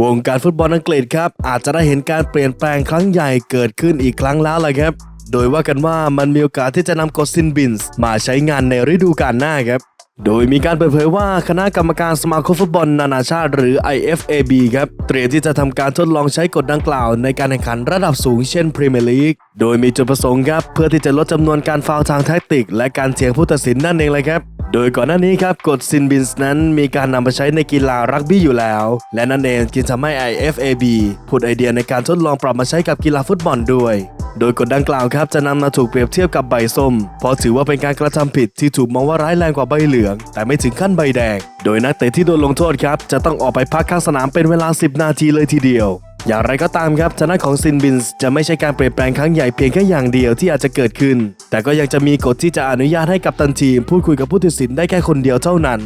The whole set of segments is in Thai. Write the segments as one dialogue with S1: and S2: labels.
S1: วงการฟุตบอลอังกฤษครับ อาจจะได้เห็นการเปลี่ยนแปลงครั้งใหญ่เกิดขึ้นอีกครั้งแล้วแหละครับ โดยว่ากันว่ามันมีโอกาสที่จะนำกฎซินบินส์มาใช้งานในฤดูกาลหน้าครับ โดยมีการเปิดเผยว่าคณะกรรมการสมาคมฟุตบอลนานาชาติหรือ IFAB ครับ เตรียมที่จะทำการทดลองใช้กฎดังกล่าวในการแข่งขันระดับสูงเช่นพรีเมียร์ลีก โดยมีจุดประสงค์ครับเพื่อที่จะลดจำนวนการฟาวทางแท็กติก และการเถียงผู้ตัดสินนั่นเองเลยครับ โดยก่อนหน้านี้ครับกฎซินบินส์นั้นมีการนำไปใช้ในกีฬารักบี้อยู่แล้ว และนั่นเองจึงทำให้ IFAB ผุดไอเดียในการทดลองปรับมาใช้กับกีฬาฟุตบอลด้วย โดยกฎดังกล่าวครับจะนำมาถูกเปรียบเทียบกับใบส้ม เพราะถือว่าเป็นการกระทำผิดที่ถูกมองว่าร้ายแรงกว่าใบเหลือง แต่ไม่ถึงขั้นใบแดง โดยนักเตะที่โดนลงโทษครับจะต้องออกไปพักข้างสนามเป็นเวลา 10 นาทีเลยทีเดียว อย่างไรก็ตามครับชนะของซินบินส์จะไม่ใช่การเปลี่ยนแปลงครั้งใหญ่เพียงแค่อย่างเดียวที่อาจจะเกิดขึ้น แต่ก็ยังจะมีกฎที่จะอนุญาตให้กับตันทีม พูดคุยกับผู้ตัดสินได้แค่คนเดียวเท่านั้น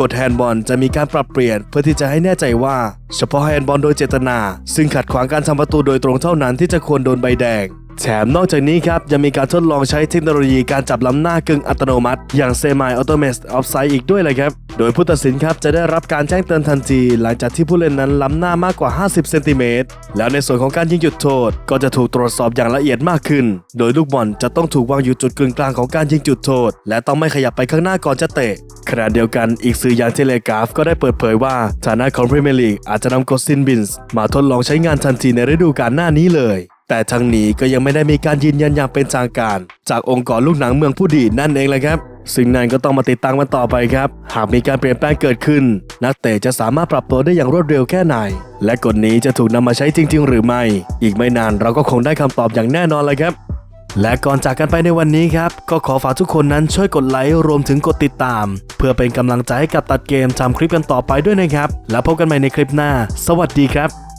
S1: กฎแฮนด์บอลจะมีการปรับเปลี่ยนเพื่อที่จะให้แน่ใจว่า เฉพาะแฮนด์บอลโดยเจตนา ซึ่งขัดขวางการทำประตูโดยตรงเท่านั้นที่จะควรโดนใบแดง แถมนอกจากนี้ครับยังมีการทดลองใช้เทคโนโลยีการจับล้ำหน้ากึ่งอัตโนมัติ อย่าง Semi Automated Offside อีกด้วยเลยครับ โดยผู้ตัดสินครับจะได้รับการแจ้งเตือนทันที หลังจากที่ผู้เล่นนั้นล้ำหน้ามากกว่า 50 เซนติเมตร แล้วในส่วนของการยิงจุดโทษ ก็จะถูกตรวจสอบอย่างละเอียดมากขึ้น โดยลูกบอลจะต้องถูกวางอยู่จุดกึ่งกลางของการยิงจุดโทษ และต้องไม่ขยับไปข้างหน้าก่อนจะเตะขณะเดียวกันอีกสื่ออย่างเทเลกราฟก็ได้เปิดเผยว่าฐานะของพรีเมียร์ลีกอาจจะนำกฎซินบินส์มาทดลองใช้งานทันทีในฤดูกาลหน้านี้เลย แต่ทั้งนี้ก็ยังไม่ได้มีการยืนยันอย่างเป็นทางการ จากองค์กรลูกหนังเมืองผู้ดีนั่นเองแหละครับ ซึ่งนั่นก็ต้องมาติดตามกันต่อไปครับ หากมีการเปลี่ยนแปลงเกิดขึ้น นักเตะจะสามารถปรับตัวได้อย่างรวดเร็วแค่ไหน และกฎนี้จะถูกนำมาใช้จริง ๆ หรือไม่ อีกไม่นานเราก็คงได้คำตอบอย่างแน่นอนเลยครับและก่อนจากกันไปในวันนี้ครับ ก็ขอฝากทุกคนนั้นช่วยกดไลค์รวมถึงกดติดตาม เพื่อเป็นกำลังใจให้กับตัดเกมทำคลิปกันต่อไปด้วยนะครับ แล้วพบกันใหม่ในคลิปหน้า สวัสดีครับ